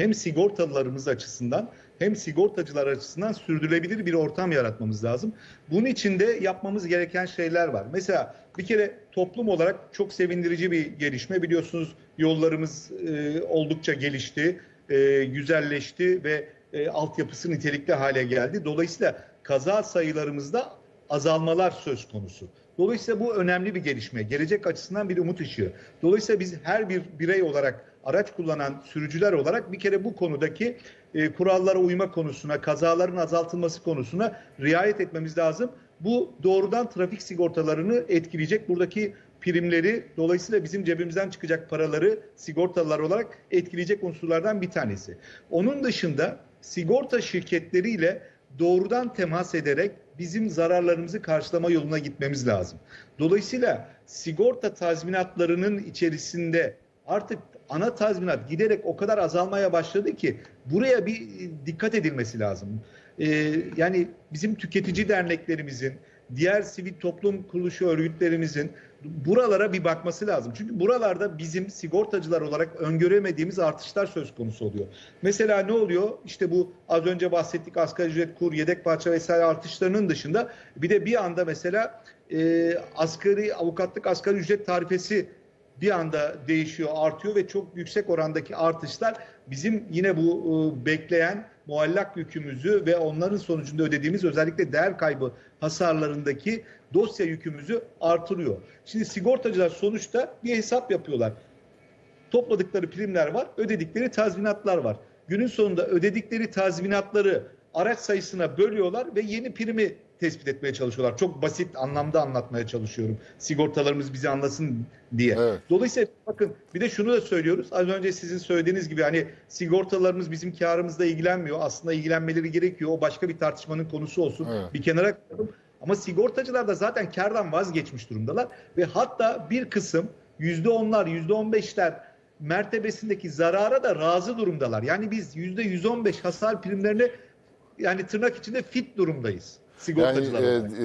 hem sigortalılarımız açısından hem sigortacılar açısından sürdürülebilir bir ortam yaratmamız lazım. Bunun için de yapmamız gereken şeyler var. Mesela bir kere toplum olarak çok sevindirici bir gelişme. Biliyorsunuz yollarımız e, oldukça gelişti, e, güzelleşti ve e, altyapısı nitelikli hale geldi. Dolayısıyla kaza sayılarımızda azalmalar söz konusu. Dolayısıyla bu önemli bir gelişme. Gelecek açısından bir umut ışığı. Dolayısıyla biz her bir birey olarak, araç kullanan sürücüler olarak bir kere bu konudaki e, kurallara uyma konusuna, kazaların azaltılması konusuna riayet etmemiz lazım. Bu doğrudan trafik sigortalarını etkileyecek. Buradaki primleri dolayısıyla bizim cebimizden çıkacak paraları sigortalılar olarak etkileyecek unsurlardan bir tanesi. Onun dışında sigorta şirketleriyle doğrudan temas ederek bizim zararlarımızı karşılama yoluna gitmemiz lazım. Dolayısıyla sigorta tazminatlarının içerisinde artık ana tazminat giderek o kadar azalmaya başladı ki buraya bir dikkat edilmesi lazım. Ee, yani bizim tüketici derneklerimizin, diğer sivil toplum kuruluşu örgütlerimizin buralara bir bakması lazım. Çünkü buralarda bizim sigortacılar olarak öngöremediğimiz artışlar söz konusu oluyor. Mesela ne oluyor? İşte bu az önce bahsettik asgari ücret, kur, yedek parça vesaire artışlarının dışında bir de bir anda mesela e, asgari avukatlık asgari ücret tarifesi bir anda değişiyor, artıyor ve çok yüksek orandaki artışlar bizim yine bu e, bekleyen muallak yükümüzü ve onların sonucunda ödediğimiz özellikle değer kaybı hasarlarındaki dosya yükümüzü artırıyor. Şimdi sigortacılar sonuçta bir hesap yapıyorlar. Topladıkları primler var, ödedikleri tazminatlar var. Günün sonunda ödedikleri tazminatları araç sayısına bölüyorlar ve yeni primi tespit etmeye çalışıyorlar. Çok basit anlamda anlatmaya çalışıyorum. Sigortalarımız bizi anlasın diye. Evet. Dolayısıyla bakın bir de şunu da söylüyoruz. Az önce sizin söylediğiniz gibi hani sigortalarımız bizim karımızla ilgilenmiyor. Aslında ilgilenmeleri gerekiyor. O başka bir tartışmanın konusu olsun. Evet. Bir kenara koyalım. Ama sigortacılar da zaten kardan vazgeçmiş durumdalar ve hatta bir kısım yüzde onlar, yüzde on beşler mertebesindeki zarara da razı durumdalar. Yani biz yüzde yüz on beş hasar primlerine yani tırnak içinde fit durumdayız sigortacılar Yani olarak. e,